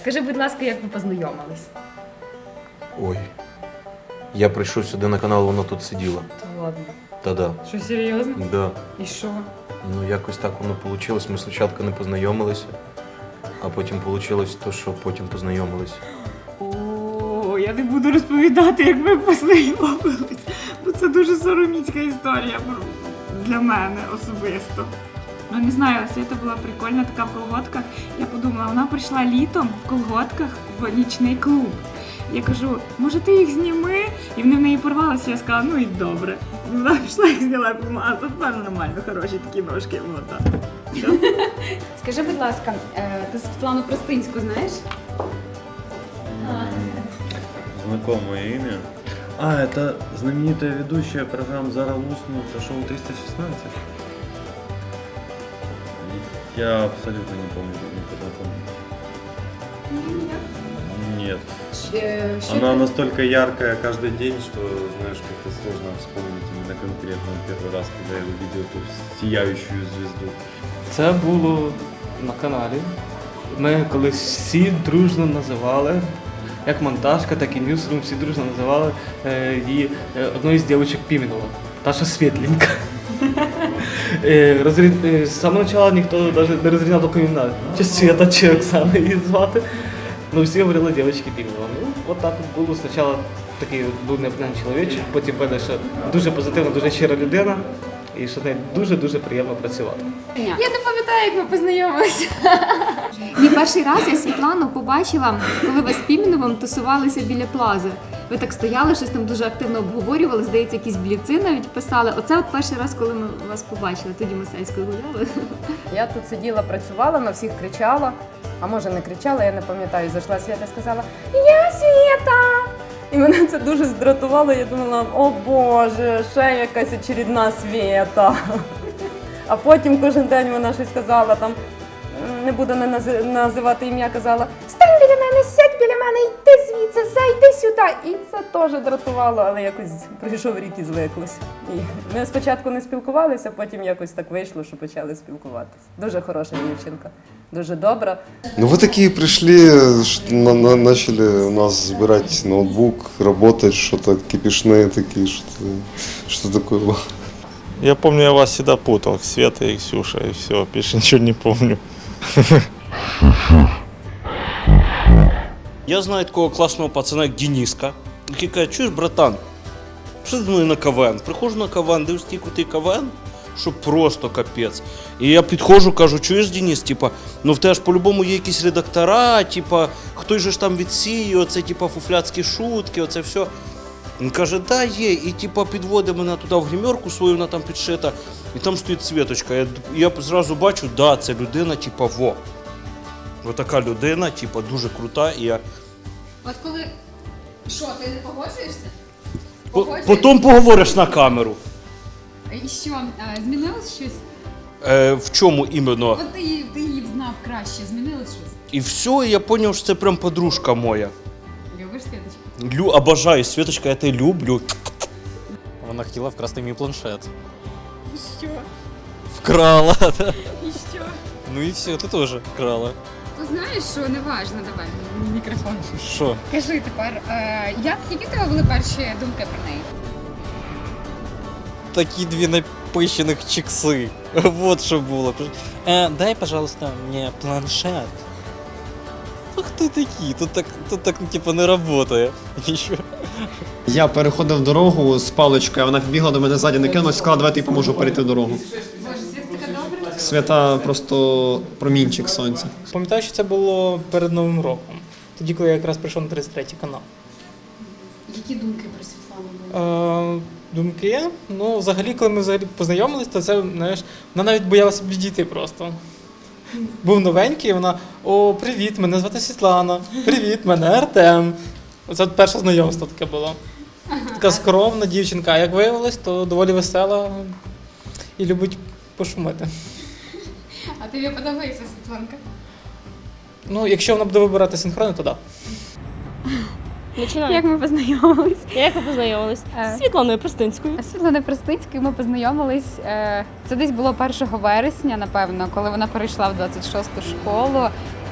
Скажи, будь ласка, як ви познайомились? Ой. Я прийшов сюди на канал, вона тут сиділа. Та ладно. Та-да. Що серйозно? Да. І що? Ну якось так воно вийшло. Ми спочатку не познайомилися, а потім вийшло те, що потім познайомилися. О, я не буду розповідати, як ми познайомились, бо це дуже сороміцька історія для мене особисто. Ну не знаю, Свята була прикольна така в колготках. Я подумала, вона прийшла літом в колготках в нічний клуб. Я кажу, може ти їх зніми? І вони в неї порвалися. Я сказала, ну і добре. Вона пішла їх зняла, я подумала, а тепер нормально, хороші такі ножки. Так. Скажи, будь ласка, е, ти Світлану Простинську знаєш? Знакомое имя. А, это знаменитая ведущая программ Зара Лусну, это шоу 316. Я абсолютно не помню, как мы познакомились. Нет. Е, що Она ти- настолько яркая каждый день, что, знаешь, как-то сложно вспомнить именно конкретно первый раз, когда я увидел эту сияющую звезду. Це було на каналі. Ми колись всі дружно називали, як монтажка, так і ньюсрум, всі дружно називали е, її е, одною з дівчинок Піменова. Та, що світленька. Е, розрі- е, З самого початку ніхто навіть не розрізняв до імена, чи Свята, чи Оксана її звати. Ну всі говорили дівчинки Піменова. Ну, от так от було спочатку такий був непоганий чоловічок, потім видно, що дуже позитивна, дуже щира людина, і що з нею дуже-дуже приємно працювати. Я не пам'ятаю, як ми познайомилися. Ні, перший раз я Світлану побачила, коли ви з Піменовим тусувалися біля плази. Ви так стояли, щось там дуже активно обговорювали, здається, якісь бліци навіть писали. Оце от перший раз, коли ми вас побачили. Тоді ми Сельською гуляли. Я тут сиділа, працювала, на всіх кричала. А може не кричала, я не пам'ятаю. Зайшла Свята і сказала Я Свята! І мене це дуже здратувало. Я думала, о Боже, ще якась очередна Свята. А потім кожен день вона щось казала там. Не буду називати ім'я, казала Стань біля мене, сядь біля мене, йди звідси, зайди сюди. І це теж дратувало, але якось прийшов рік і звиклось. І ми спочатку не спілкувалися, потім якось так вийшло, що почали спілкуватися. Дуже хороша дівчинка, дуже добра. Ну вы такие пришли, ш- на- на- начали у нас забирать ноутбук, работать, что-то кипишные такие, что-то что такое было. Я помню, я вас всегда путал, Света и Ксюша, и все, больше ничего не помню. Я знаю такого класного пацана, як Дениска, який каже, чуєш, братан, що мною на КВН? Приходжу на КВН, дивлюсь, який крутий КВН, що просто капець. І я підходжу, кажу, чуєш, Денис, типа, ну в тебе ж по-любому є якісь редактора, типа, же ж там відсіє, оце, типа, фуфляцькі шутки, оце все. Він каже, да, є, і типа підводить мене туди в гримерку свою, вона там підшита, і там стоїть Світочка. Я, я зразу бачу, да, це людина, типа, во. Отака людина, типа, дуже крута, і я От коли що, ти не погоджуєшся? По- Потім поговориш на камеру. І що, змінилось щось? Е, в чому іменно? От ти, її- ти її знав краще, змінилось щось? І все, і я зрозумів, що це прям подружка моя. Любиш Світочку? Лю, обожаю, Світочка, я тебе люблю. Вона хотіла вкрасти мій планшет. Що? Вкрала. І що? Ну і все, ти теж вкрала. Ти знаєш, що не важно, давай мікрофон. Що? Кажи тепер, е, як, які в тебе були перші думки про неї? Такі дві напищених чікси. Вот що було. Е, дай, пожалуйста, мені планшет. Ах ти такі, тут так, тут так типу не працює. Нічого. Я переходив дорогу з паличкою, а вона підбігла до мене ззаді, накинулась, сказала, давай я їй поможу перейти дорогу. Боже, Світка така добра. Свята просто промінчик сонця. Пам'ятаю, що це було перед Новим роком. Тоді, коли я якраз прийшов на 33 канал. Які думки про Світлану були? Е, думки. Ну, взагалі, коли ми взагалі познайомились, то це, знаєш, вона навіть боялася підійти просто. Був новенький, і вона: О, привіт, мене звати Світлана. Привіт, мене Артем. Це от перше знайомство таке було. Така скромна дівчинка, а як виявилось, то доволі весела і любить пошумити. А тобі подобається Світланка? Ну, якщо вона буде вибирати синхрони, то так. Починаємо. Як ми познайомились? Як ви познайомились? Е. З Світланою Простинською. З Світланою Простинською ми познайомились. е, Це десь було 1 вересня, напевно, коли вона перейшла в 26-ту школу.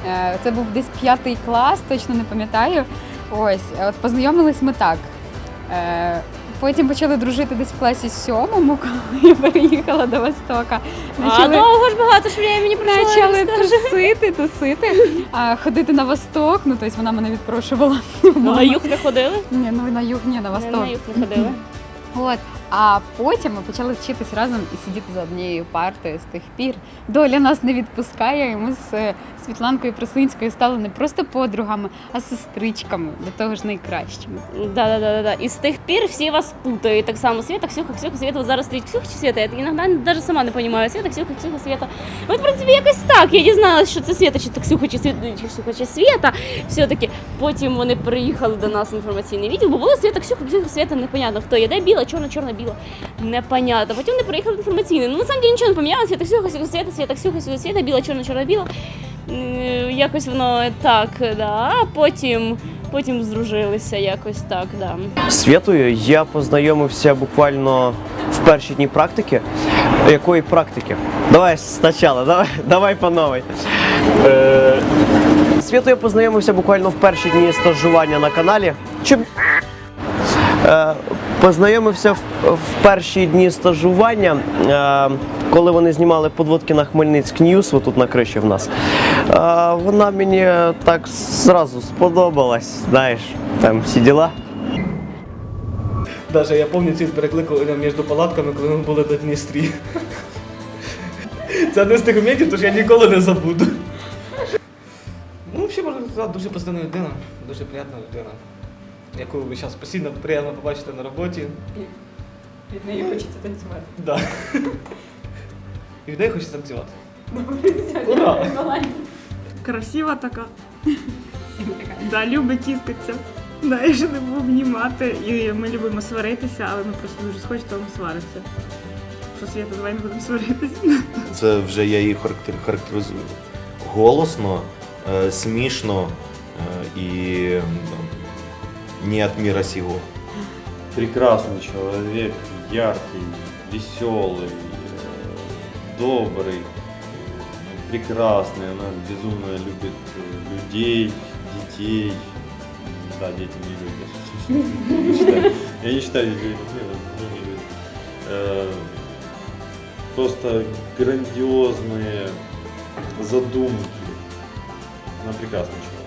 Е, Це був десь п'ятий клас, точно не пам'ятаю. Ось, от познайомились ми так. Е, Потім почали дружити десь в класі сьомому, коли я переїхала до Востока. А довго ж багато ж времени пройшло, Почали тусити, тусити, а, ходити на восток. Ну, тобто вона мене відпрошувала. Ну, на юг не ходили? Ні, ну на юг, ні, на Не, восток. На юг не ходили. От. А потім ми почали вчитись разом і сидіти за однією партою з тих пір. Доля нас не відпускає, і ми з е, Світланкою Просинською стали не просто подругами, а сестричками, до того ж найкращими. Да, да, да, да. І з тих пір всі вас путають. Так само Света, Ксюха, Ксюха, Света. Вот зараз стоїть Ксюха чи Света. Я іноді навіть сама не розумію. Света, Ксюха, Ксюха, Света. От, в принципі, якось так. Я дізналась, що це Света, чи то Ксюха, чи Света, чи Ксюха, чи Света. Все-таки потім вони приїхали до нас інформаційний відділ, бо було Света, Ксюха, Ксюха, Света, непонятно, хто є. Де біла, чорна, чорна, біла. Непонятно. Потім вони приїхали в інформаційний. Ну, на самом нічого не помінялося. Света, Ксюха, Ксюха, Света, Света, Ксюха, Света, Света, біла, чорна, чорна, біла. М, Якось воно так, да. Потім, потім здружилися якось так, да. З Світою я познайомився буквально в перші дні практики. Якої практики? Давай спочатку, давай, давай по новій. Е, Світою я познайомився буквально в перші дні стажування на каналі. Чи... Е, познайомився в, в перші дні стажування, е, коли вони знімали подводки на Хмельницьк Ньюс, отут на криші в нас. Е, вона мені так зразу сподобалась, знаєш, там всі діла. Даже я пам'ятаю ці перекликування між палатками, коли ми були на Дністрі. Це одне з тих моментів, тож я ніколи не забуду. Ну, взагалі, можна сказати, дуже позитивна людина, дуже приємна людина, яку ви зараз постійно приємно побачите на роботі. Від неї хочеться танцювати. Да. І людей хочеться танцювати. Ура! Красива така. Да, любить тіскатися. Да, я ж не буду обнімати. І ми любимо сваритися, але ми просто дуже схожі, тому сваримося. Що Свята, давай не будемо сваритися. Це вже я її характер, характеризую. Голосно, е, смішно е, і не от мира сего. Прекрасный человек, яркий, веселый, добрый, прекрасный. Она безумно любит э, людей, детей. Да, дети не любят. Я не считаю любят. Э, Просто грандиозные задумки. Она прекрасный человек.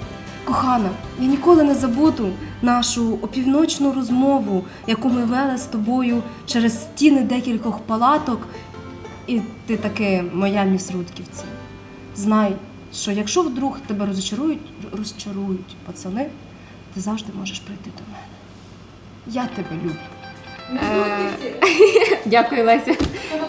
Кохана, я ніколи не забуду нашу опівночну розмову, яку ми вели з тобою через стіни декількох палаток. І ти таки моя міс Рудківці. Знай, що якщо вдруг тебе розчарують, розчарують пацани, ти завжди можеш прийти до мене. Я тебе люблю. Дякую, Леся.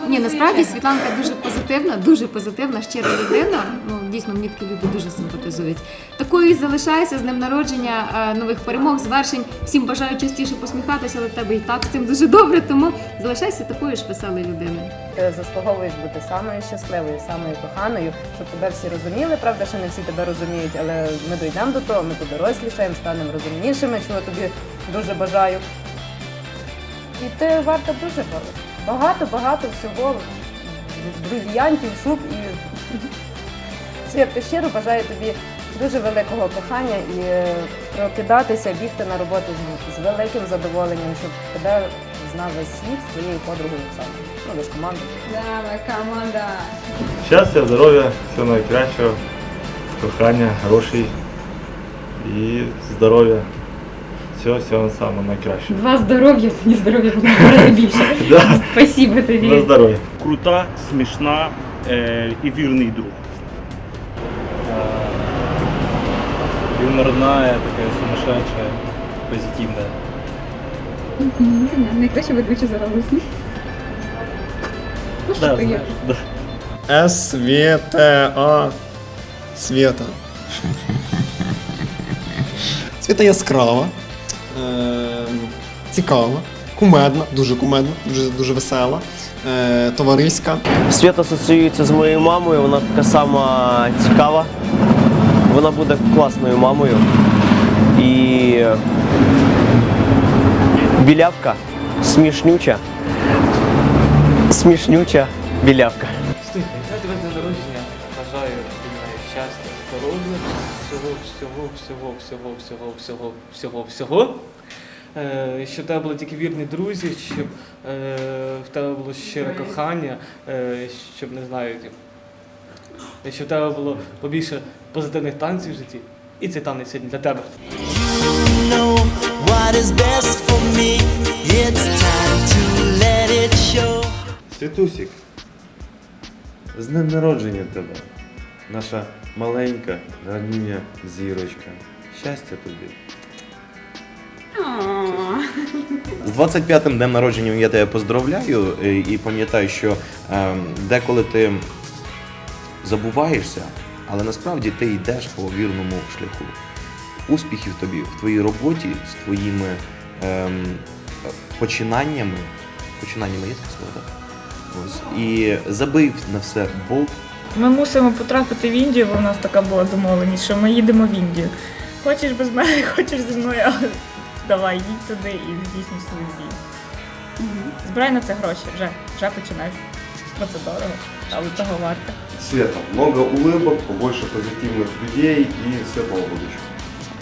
Ні, насправді Світланка дуже позитивна, дуже позитивна, щира людина. Ну дійсно мені такі люди дуже симпатизують. Такою і залишайся з ним народження, е, нових перемог, звершень. Всім бажаю частіше посміхатися, але в тебе і так з цим дуже добре. Тому залишайся такою ж веселою людиною. Ти заслуговуєш бути самою щасливою, самою коханою, щоб тебе всі розуміли. Правда, що не всі тебе розуміють, але ми дійдемо до того, ми подорослішаємо, станемо розумнішими, чого тобі дуже бажаю. І ти варта дуже багато, багато всього, брильянтів, шуб і Святка, щиро бажаю тобі дуже великого кохання і е, прокидатися, бігти на роботу з, з великим задоволенням, щоб тебе знав весь світ з твоєю подругою Оксаною. Ну, ви ж команда. Давай, команда. Щастя, здоров'я, всього найкращого, кохання, грошей і здоров'я. Всього, всього самого найкращого. Два здоров'я, тоді здоров'я набагато більше. Да. Спасибо тобі. На здоров'я. Крута, смішна е, і вірний друг. Юморная, такая сумасшедшая, позитивная. Найкраще ведуча зараз. Ну, що Да, ти да. СВТА. Света. Світа яскрава, е, цікава, кумедна, дуже кумедна, дуже, дуже весела, е, товариська. Світ асоціюється з моєю мамою, вона така сама цікава. Вона буде класною мамою. І білявка, смішнюча. Смішнюча білявка. Стій, я тебе з народження. Бажаю щастя, здоров'я, всього, всього, всього, всього, всього, всього, всього, всього. Е, щоб тебе були тільки вірні друзі, щоб е, в тебе було щире кохання, е, щоб не знаю, щоб в тебе було побільше позитивних танців в житті. І цей танець сьогодні для тебе. Святусік, з днем народження тебе, наша маленька, ранюня зірочка. Щастя тобі. З 25-м днем народження я тебе поздравляю е, і пам'ятаю, що е, деколи ти забуваєшся, але насправді ти йдеш по вірному шляху. Успіхів тобі в твоїй роботі з твоїми ем, починаннями. Починаннями є таке слово, так? Ось. І забив на все болт Ми мусимо потрапити в Індію, бо в нас така була домовленість, що ми їдемо в Індію. Хочеш без мене, хочеш зі мною, але давай, їдь туди і здійснюй свою мрію. Збирай на це гроші, вже, вже починай. Бо це дорого, але того варто. Света, много улыбок, побольше позитивных людей и светлого будущего.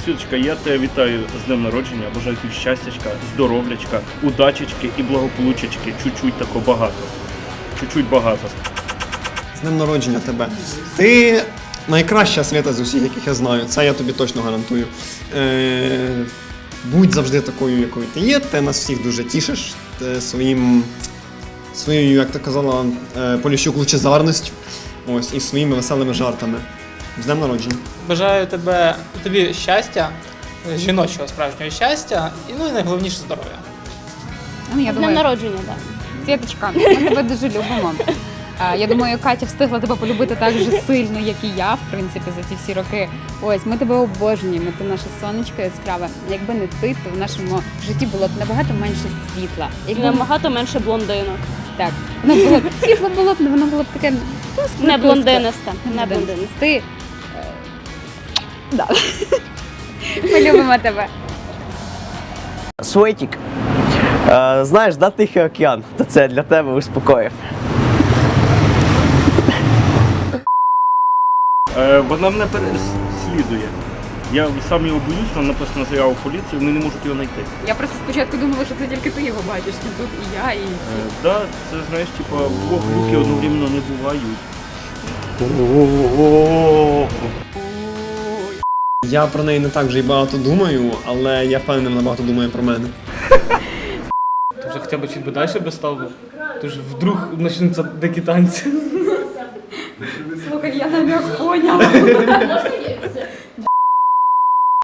Світочка, я тебе вітаю з днем народження, бажаю тобі щастячка, здоров'ячка, удачечки і благополучечки. Чуть-чуть тако багато. Чуть-чуть багато. З днем народження тебе. Ти найкраща свята з усіх, яких я знаю. Це я тобі точно гарантую. Е, будь завжди такою, якою ти є. Ти нас всіх дуже тішиш ти своїм, своєю, як ти казала, е, Поліщук лучезарністю. Ось, і своїми веселими жартами. З днем народження. Бажаю тебе тобі щастя, жіночого справжнього щастя, і ну і найголовніше здоров'я. Ну, я З днем думаю, народження, так. Світочка, ми тебе дуже любимо. А, Я думаю, Катя встигла тебе полюбити так же сильно, як і я, в принципі, за ці всі роки. Ось ми тебе обожнюємо. Ти наше сонечко яскраве. Якби не ти, то в нашому житті було б набагато менше світла. Якби Набагато менше блондинок. так, воно було б світло було б, воно було б таке тускле, Не тускле. блондинисте, не Не блондинисте. Ти е, да. Ми любимо тебе. Светік. Е, знаєш, да, Тихий океан, то це для тебе успокоїв. Вона мене переслідує. Я сам його боюсь, там написано заяву в поліцію, вони не можуть його знайти. Я просто спочатку думала, що це тільки ти його бачиш, і тут і я, і Е, да, це знаєш, типа, двох руки одновременно не бувають. Я про неї не так вже й багато думаю, але я впевнений, вона багато думає про мене. Ти вже хоча б чуть би далі би став. Тож вдруг почнуться дикі танці. Намек поняла.